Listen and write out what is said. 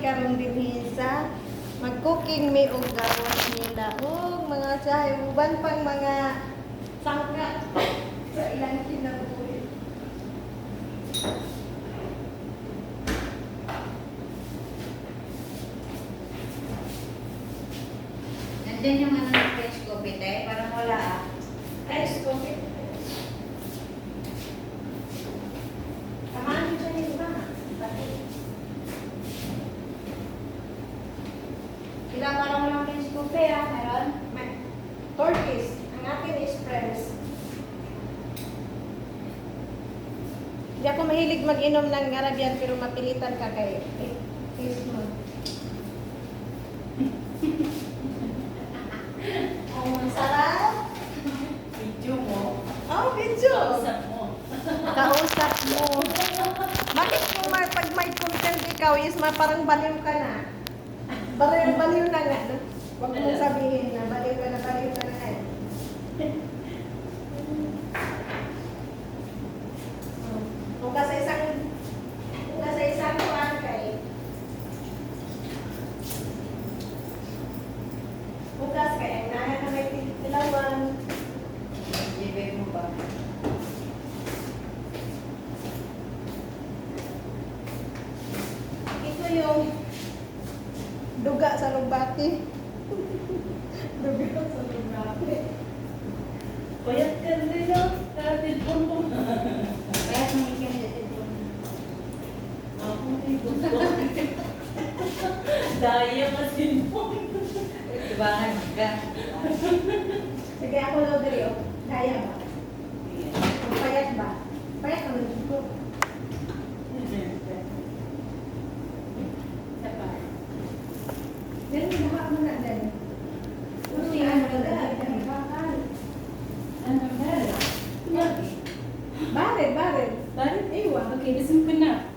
karon dinhi sa mag-cooking mi og gawas nila og mga sahay uban pang mga sangka sa ilang kinabuhi. Nandun yung ano ng French coffee tayo, parang wala ah. Ice coffee. Hindi ako mahilig mag-inom ng Arabian pero mapilitan ka kay eh, taste mo. Ang sarap. Video mo. Oh, video. Kausap mo. Kausap mo. Bakit kung may, pag may content ikaw is ma, parang baliw ka na? Baliw, baliw na nga. Huwag mong sabihin na baliw ka na, baliw ka na duga sa lubaki. duga sa lubaki. Payat ka rin no? Tatid po mo. Payat mo ikin tatid po mo. Ako na yung gusto. Daya kasi mo. Ibahan ka. Sige, ako lang dali. Daya ba? Iya. Payat ba? Payat ka rin. Barit, barit. Barit, iwa. Okay, disimpan.